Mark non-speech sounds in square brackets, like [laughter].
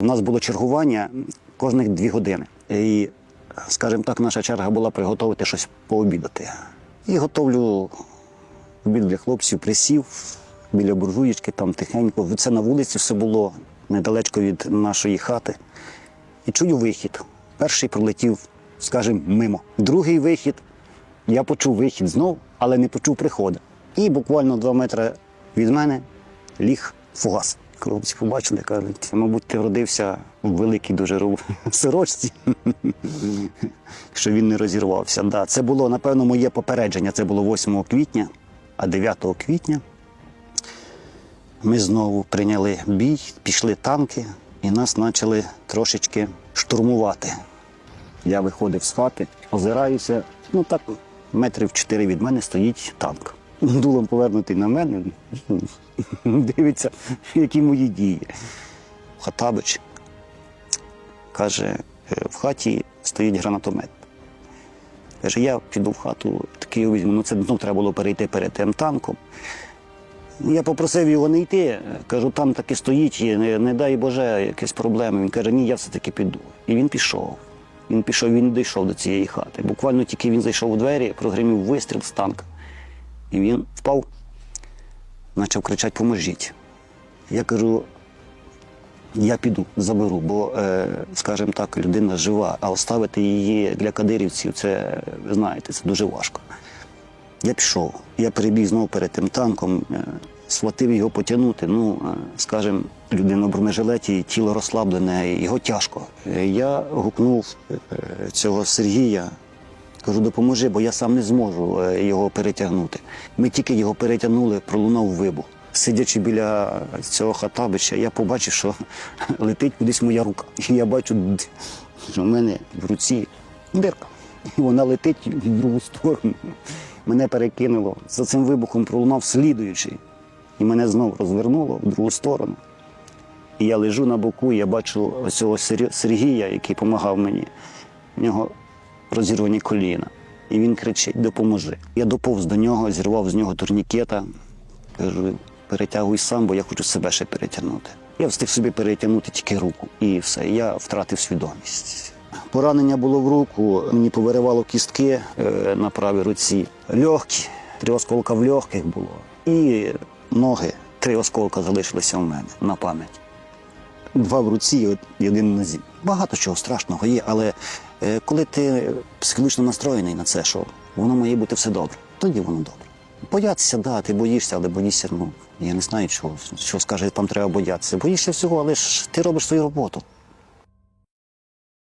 У нас було чергування кожних дві години. І, скажімо так, наша черга була приготувати щось пообідати. І готовлю обід для хлопців, присів біля буржуєчки, там тихенько. Це на вулиці все було недалечко від нашої хати. І чую вихід. Перший пролетів, скажімо, мимо. Другий вихід. Я почув вихід знов, але не почув приходу. І буквально два метри від мене ліг фугас. Хлопці побачили, кажуть, мабуть, ти родився в великій дуже [laughs] сорочці, [laughs] що він не розірвався. Да, це було, напевно, моє попередження. Це було 8 квітня, а 9 квітня ми знову прийняли бій, пішли танки, і нас почали трошечки штурмувати. Я виходив з хати, озираюся, ну так, метрів чотири від мене стоїть танк. Дулом повернутий на мене, [laughs] дивиться, які мої дії. Хатабич каже, «Е, в хаті стоїть гранатомет. Каже, я піду в хату, такий візьму. Ну це знов треба було перейти перед тим танком. Я попросив його не йти. Кажу, там таки стоїть, не, не дай Боже, якісь проблеми. Він каже, ні, я все-таки піду. І він пішов. Він пішов, він дійшов до цієї хати. Буквально тільки він зайшов у двері, прогримів вистріл з танка. І він впав, почав кричати Поможіть. Я кажу, я піду, заберу, бо, е, скажімо так, людина жива, а оставити її для кадирівців, це, ви знаєте, це дуже важко. Я пішов. Я перебіг знову перед тим танком, е, схватив його потягнути. Ну, е, скажімо, людина в бронежилеті, тіло розслаблене, його тяжко. Я гукнув цього Сергія, кажу, допоможи, бо я сам не зможу е, його перетягнути. Ми тільки його перетягнули, пролунав вибух. Сидячи біля цього хатабича, я побачив, що [laughs] летить кудись моя рука. І я бачу, що в мене в руці дирка. І вона летить в другу сторону. Мене перекинуло. За цим вибухом пролунав слідуючий. І мене знов розвернуло в другу сторону. І я лежу на боку, і я бачу ось цього Сергія, який допомагав мені. В нього розірвані коліна. І він кричить: допоможи. Я доповз до нього, зірвав з нього турнікета. Кажу, перетягуй сам, бо я хочу себе ще перетягнути. Я встиг собі перетягнути тільки руку. І все. Я втратив свідомість. Поранення було в руку, мені повиривало кістки е, на правій руці. Легкі, три осколка в легких було. І ноги, три осколка залишилися в мене на пам'ять. Два в руці і один в нозі. Багато чого страшного є, але коли ти психологічно настроєний на це, що воно має бути все добре, тоді воно добре. Боятися, да, ти боїшся, але боїшся, ну, я не знаю, чого, що скаже, там треба боятися. Боїшся всього, але ж ти робиш свою роботу.